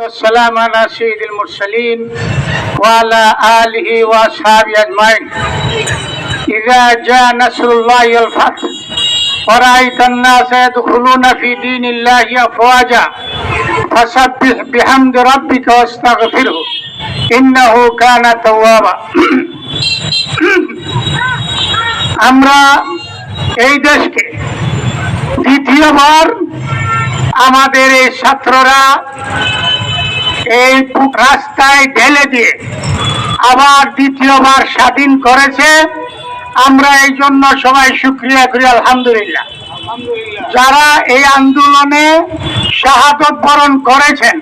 والسلام على سيد المرسلين وعلى آله وأصحابه أجمعين إذا جاء نصر الله والفتح ورأيت الناس يدخلون في دين الله أفواجا فسبح بحمد ربك واستغفره إنه كان توابا আমরা এই দেশকে দ্বিতীয়বার আমাদের এই ছাত্ররা এই রাস্তায় ঢেলে দিয়ে আবার দ্বিতীয়বার স্বাধীন করেছে। আমরা এই জন্য সবাই সুক্রিয়া করি, আলহামদুলিল্লাহ। যারা এই আন্দোলনে শাহাদত বরণ করেছেন,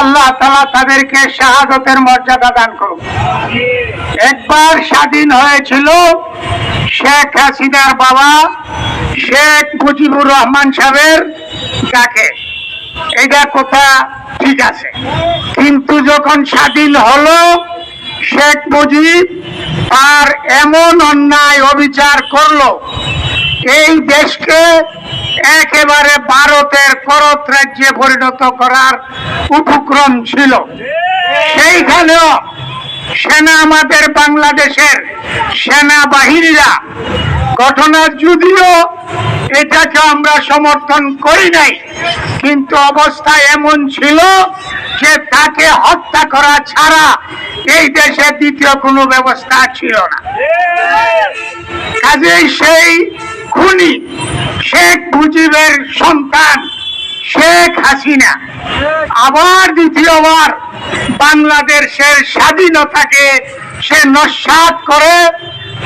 আল্লাহ তালা তাদেরকে শাহাদতের মর্যাদা দান করুন একবার স্বাধীন হয়েছিল শেখ হাসিনার বাবা শেখ মুজিবুর রহমান সাহেবের ডাকে। এটা কথা ঠিক আছে। কিন্তু যখন স্বাধীন হলো, শেখ মুজিব আর এমন অন্যায় অবিচার করল, এই দেশকে একেবারে ভারতের করত রাজ্যে পরিণত করার উপক্রম ছিল। সেইখানেও সেনা আমাদের বাংলাদেশের সেনাবাহিনীরা ঘটনা যদিও এটাকে আমরা সমর্থন করি নাই কিন্তু অবস্থা এমন ছিল যে তাকে হত্যা করা ছাড়া এই দেশে দ্বিতীয় কোনো ব্যবস্থা ছিল না। কাজেই সেই খুনি শেখ মুজিবের সন্তান শেখ হাসিনা আবার দ্বিতীয়বার বাংলাদেশের স্বাধীনতাকে সে নস্বাত করে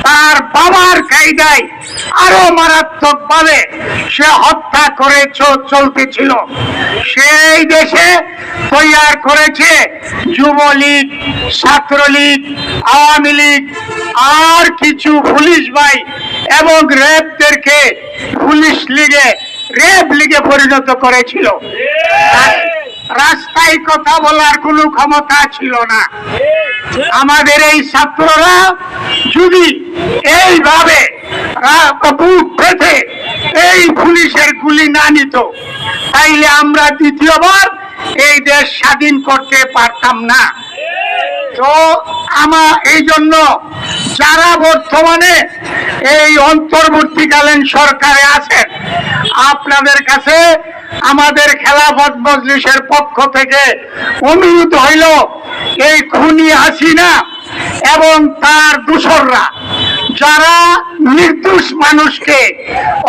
তার বাবার কায়দায় আরও মারাত্মক ভাবে সে হত্যা করে চলতেছিল। সেই দেশে তৈয়ার করেছে যুবলীগ, ছাত্রলীগ, আওয়ামী লীগ, আর কিছু পুলিশ ভাই এবং র্যাবদেরকে পুলিশ লীগে রেপ লিগে পরিণত করেছিল। রাস্তায় কথা বলার কোনো ক্ষমতা ছিল না। আমাদের এই ছাত্ররা যদি এইভাবে এই পুলিশের গুলি না নিত, তাইলে আমরা দ্বিতীয়বার এই দেশ স্বাধীন করতে পারতাম না। তো আমা এই জন্য যারা বর্তমানে এই অন্তর্বর্তীকালীন সরকারে আছেন, আপনাদের কাছে আমাদের খেলাফত মজলিসের পক্ষ থেকে অনুরোধ হইল, এই খুনি হাসিনা এবং তার দূষররা যারা নির্দোষ মানুষকে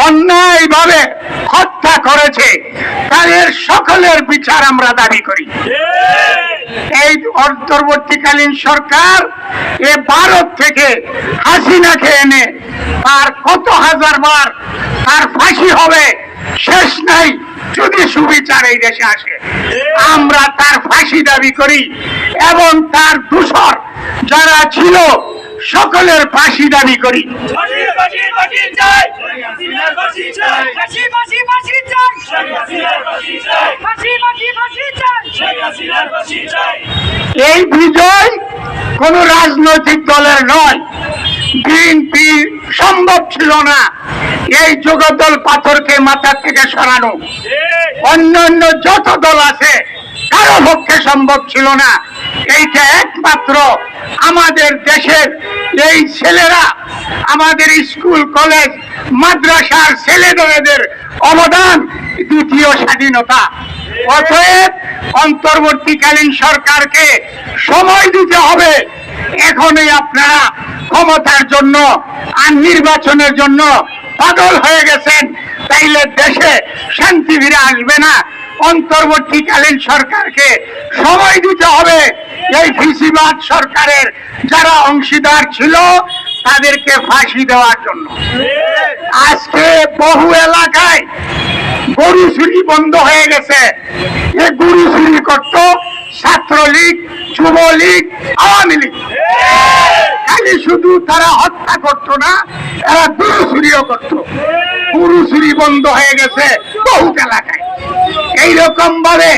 অন্যায়ভাবে হত্যা করেছে, তাদের সকলের বিচার আমরা দাবি করি। এই অন্তর্বর্তীকালীন সরকার এ ভারত থেকে হাসিনাকে এনে তার কত হাজার বার তার ফাঁসি হবে শেষ নাই। যদি সুবিচার এই দেশে আসে, আমরা তার ফাঁসি দাবি করি এবং তার দূষর যারা ছিল, সকলের ফাঁসি দাবি করি। এই বিজয় কোন রাজনৈতিক দলের নয়। বিএনপি সম্ভব ছিল না এই জগদ্দল পাথরকে মাথা থেকে সরানো। অন্যান্য যত দল আছে, কারও পক্ষে সম্ভব ছিল না। এইটা একমাত্র আমাদের দেশের এই ছেলেরা, আমাদের স্কুল, কলেজ, মাদ্রাসার ছেলেদের অবদান দ্বিতীয় স্বাধীনতা। অতএব অন্তর্বর্তীকালীন সরকারকে সময় দিতে হবে। এখনই আপনারা ক্ষমতার জন্য আর নির্বাচনের জন্য পাগল হয়ে গেছেন, তাইলে দেশে শান্তি ফিরে আসবে না। অন্তর্বর্তীকালীন সরকারকে সময় দিতে হবে। এই ফিসিবাদ সরকারের যারা অংশীদার ছিল, তাদেরকে ফাঁসি দেওয়ার জন্য। আজকে বহু এলাকায় গরু চুরি বন্ধ হয়ে গেছে। এ গরু চুরি করত ছাত্রলীগ, যুবলীগ, আওয়ামী লীগ। খালি শুধু তারা হত্যা করত না এরা গরু চুরিও করত। গরু চুরি বন্ধ হয়ে গেছে বহু এলাকায়। এইরকম ভাবে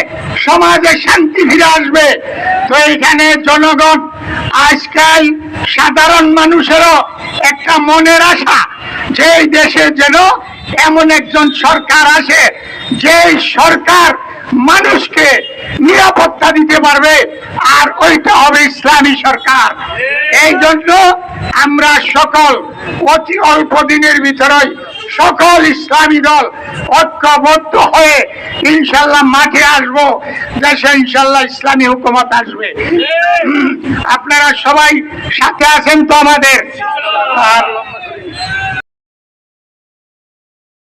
সমাজে শান্তি ফিরে আসবে। তো এখানে জনগণ, আজকাল সাধারণ মানুষেরও একটা মনের আশা যে দেশে যেন এমন একজন সরকার আসে যে সরকার মানুষকে নিরাপত্তা দিতে পারবে আর ওইটা হবে ইসলামী সরকার। এই জন্য আমরা সকল অতি অল্প দিনের ভিতরেই সকল ইসলামী দল ঐক্যবদ্ধ হয়ে ইনশাল্লাহ মাঠে আসব দেশে ইনশাল্লাহ ইসলামী হুকুমত আসবে। আপনারা সবাই সাথে আছেন তো আমাদের? আর